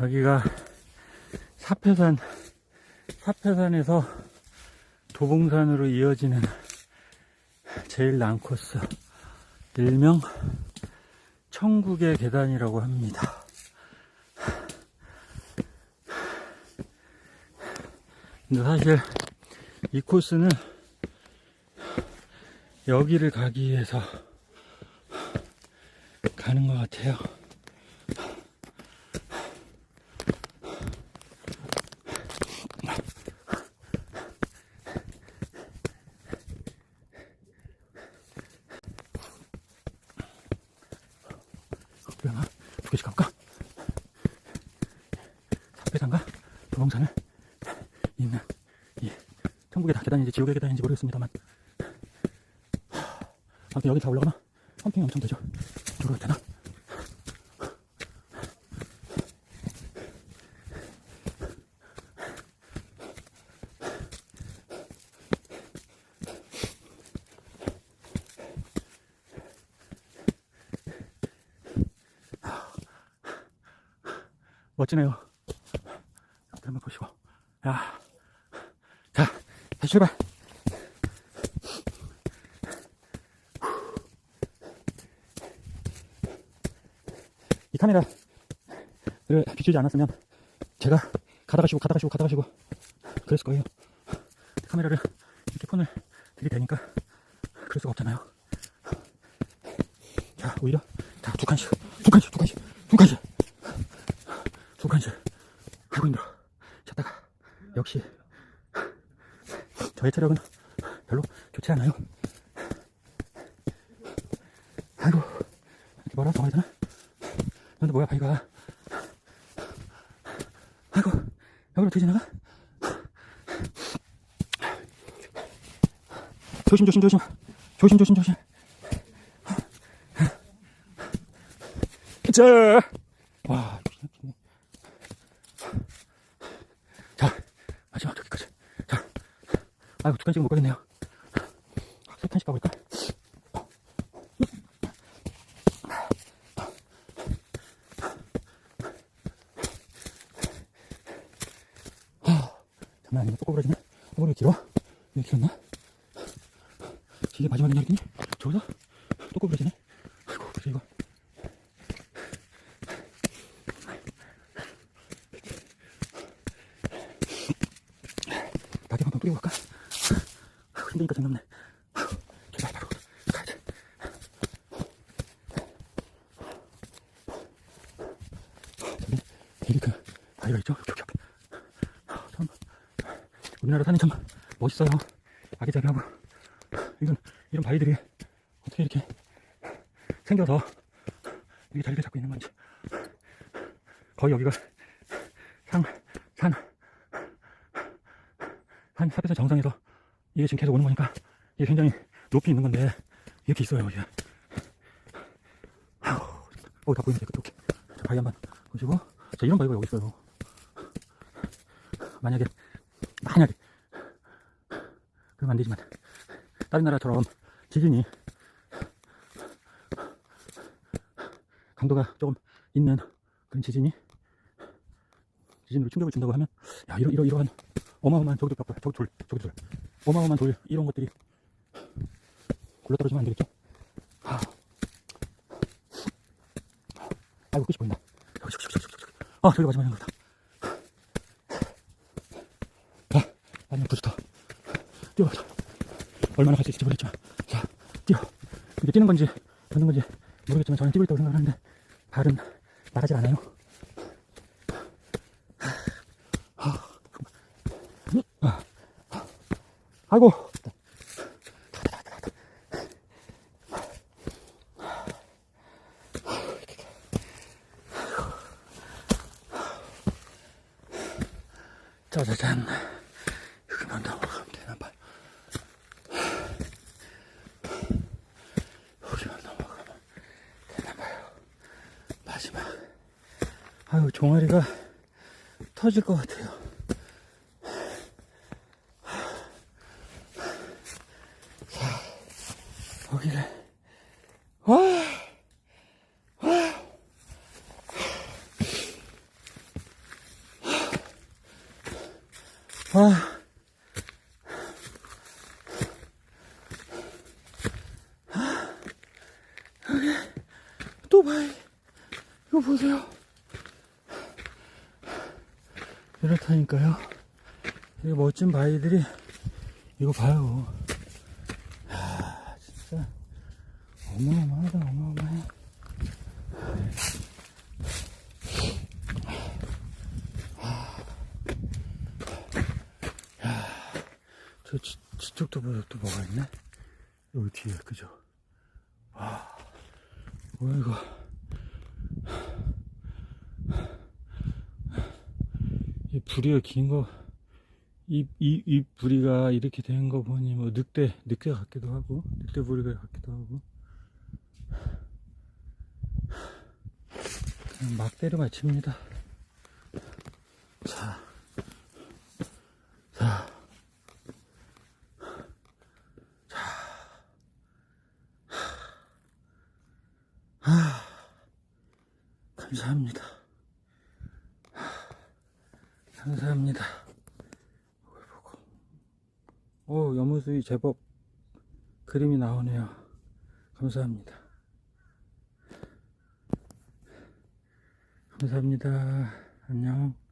여기가 사패산, 사패산에서 도봉산으로 이어지는 제일 난 코스. 일명 천국의 계단이라고 합니다. 근데 사실 이 코스는 여기를 가기 위해서 가는 것 같아요. 그러나 두 개씩 갈까? 사패산과 도봉산을 있는 이 천국의 다 계단인지 지옥의 계단인지 모르겠습니다만 아무튼 여기 다 올라가면 펌핑이 엄청 되죠 들어도 되나? 멋지네요. 한번 보시고. 야. 자, 다시 출발. 이 카메라를 비추지 않았으면 제가 가다가 쉬고 가다가 쉬고 가다가 쉬고 그랬을 거예요. 카메라를 이렇게 폰을 들이대니까 그럴 수가 없잖아요. 자, 오히려 자, 두 칸씩, 두 칸씩, 두 칸씩, 두 칸씩. 두 칸씩. 아이고 힘들어. 잤다가 역시 저의 체력은 별로 좋지 않아요. 아이고 이렇게 뭐라 더 해야 되나? 근데 뭐야 바위가 아이고 여기로 어떻게 지나가? 조심 조심 조심 조심 조심 조심 자, 와, 미치겠네. 자, 마지막 저기까지. 자, 아이고, 두 칸씩은 못 가겠네요. 세 칸씩 가볼까? 하, 장난 아니네. 또 꼬부러지네. 꼬부러기 길어? 왜 길었나? 이게 마지막인 날이니? 저기서 또 꼬부러지네. 아이고, 그래, 이거. 낙엽 한번 뿌리고 갈까? 힘드니까 장난네. 제발 바로 가야지. 저기 되게 그 바위가 있죠? 여기 여기. 참 우리나라 산이 참 멋있어요. 아기자기하고 이런 이런 바위들이 어떻게 이렇게 생겨서 이게 자리를 잡고 있는 건지 거의 여기가 상, 산, 한 사패산 정상에서 이게 지금 계속 오는 거니까 이게 굉장히 높이 있는 건데 이렇게 있어요 이게. 아우 어, 다 보이네 이렇게. 자 바위 한번 보시고. 자 이런 바위가 여기 있어요. 만약에 만약에. 그러면 안 되지만. 다른 나라처럼 지진이 강도가 조금 있는 그런 지진이 지진으로 충격을 준다고 하면 야 이러, 이러, 이러한 어마어마한 저기도 벽돌 저기 돌 저기 돌 어마어마한 돌 이런 것들이 굴러떨어지면 안 되겠죠? 아. 아이고 끝이 보인다. 저기 저기 저기 저기 저기. 아 저기가 마지막인 거다. 자 마지막 부스터. 뛰어가자. 얼마나 갈 수 있을지 모르겠지만. 자 뛰어. 이게 뛰는 건지 걷는 건지 모르겠지만 저는 뛰고 있다고 생각을 하는데 발은 나가질 않아요 아이고. 짜자잔. 여기만 넘어가면 되나 봐요. 여기만 넘어가면 되나 봐요. 마지막. 아유, 종아리가 터질 것 같아요. 거기가 와, 와, 여기 또 봐요. 이거 보세요. 이렇다니까요. 이 멋진 바위들이 이거 봐요. 어마어마하다, 어마어마해. 저 지, 지쪽도 보자 또 뭐가 있네? 여기 뒤에 그죠? 와 뭐야 이거? 이 부리가 긴거 이 이, 이 부리가 이렇게 된 거 보니 뭐 늑대 늑대 같기도 하고 늑대 부리가 같기도 하고 그냥 막 때려 맞춥니다 자 자. 감사합니다. 감사합니다. 이걸 보고. 오, 여무수이 제법 그림이 나오네요. 감사합니다. 감사합니다. 안녕.